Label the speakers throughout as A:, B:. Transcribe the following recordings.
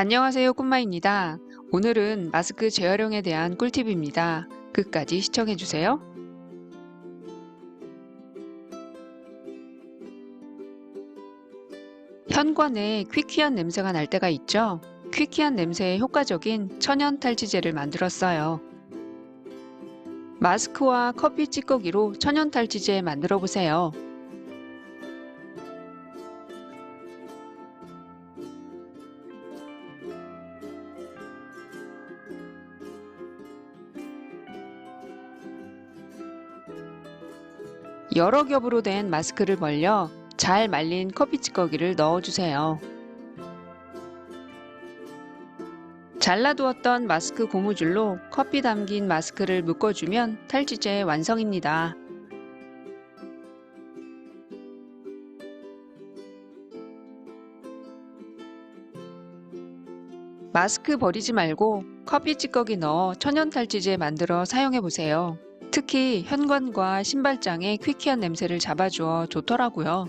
A: 안녕하세요 꿈마입니다. 오늘은 마스크 재활용에 대한 꿀팁입니다. 끝까지 시청해주세요. 현관에 퀴퀴한 냄새가 날 때가 있죠. 퀴퀴한 냄새에 효과적인 천연 탈취제를 만들었어요. 마스크와 커피 찌꺼기로 천연 탈취제 만들어 보세요. 여러 겹으로 된 마스크를 벌려 잘 말린 커피 찌꺼기를 넣어주세요. 잘라두었던 마스크 고무줄로 커피 담긴 마스크를 묶어주면 탈취제 완성입니다. 마스크 버리지 말고 커피 찌꺼기 넣어 천연 탈취제 만들어 사용해 보세요. 특히 현관과 신발장에 퀴퀴한 냄새를 잡아주어 좋더라고요.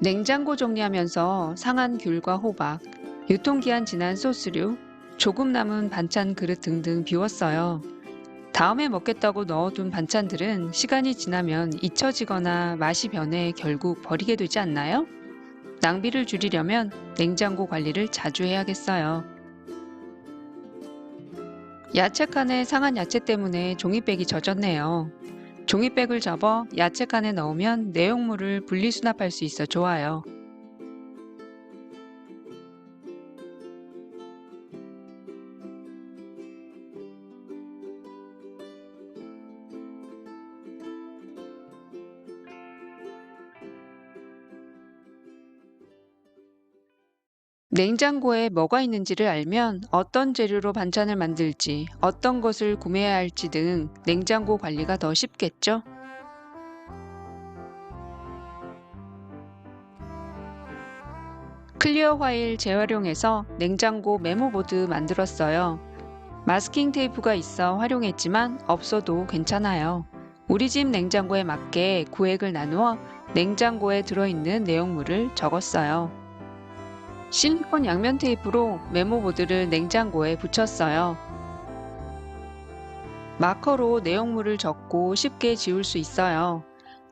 A: 냉장고 정리하면서 상한 귤과 호박, 유통기한 지난 소스류, 조금 남은 반찬 그릇 등등 비웠어요. 다음에 먹겠다고 넣어둔 반찬들은 시간이 지나면 잊혀지거나 맛이 변해 결국 버리게 되지 않나요? 낭비를 줄이려면 냉장고 관리를 자주 해야겠어요. 야채 칸에 상한 야채 때문에 종이백이 젖었네요. 종이백을 접어 야채 칸에 넣으면 내용물을 분리수납할 수 있어 좋아요. 냉장고에 뭐가 있는지를 알면 어떤 재료로 반찬을 만들지, 어떤 것을 구매해야 할지 등 냉장고 관리가 더 쉽겠죠? 클리어 화일 재활용해서 냉장고 메모보드 만들었어요. 마스킹 테이프가 있어 활용했지만 없어도 괜찮아요. 우리 집 냉장고에 맞게 구획을 나누어 냉장고에 들어있는 내용물을 적었어요. 실리콘 양면 테이프로 메모보드를 냉장고에 붙였어요. 마커로 내용물을 적고 쉽게 지울 수 있어요.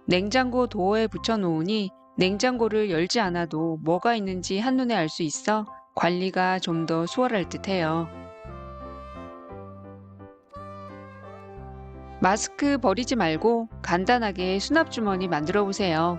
A: 냉장고 도어에 붙여놓으니 냉장고를 열지 않아도 뭐가 있는지 한눈에 알 수 있어 관리가 좀 더 수월할 듯 해요. 마스크 버리지 말고 간단하게 수납 주머니 만들어 보세요.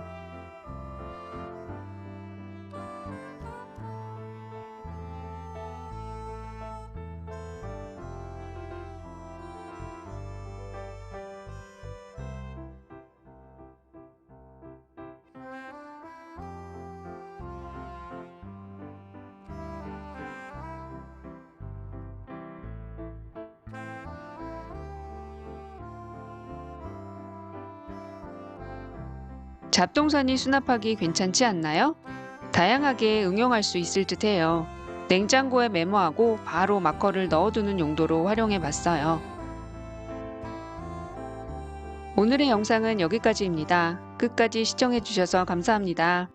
A: 잡동사니 수납하기 괜찮지 않나요? 다양하게 응용할 수 있을 듯 해요. 냉장고에 메모하고 바로 마커를 넣어두는 용도로 활용해 봤어요. 오늘의 영상은 여기까지입니다. 끝까지 시청해 주셔서 감사합니다.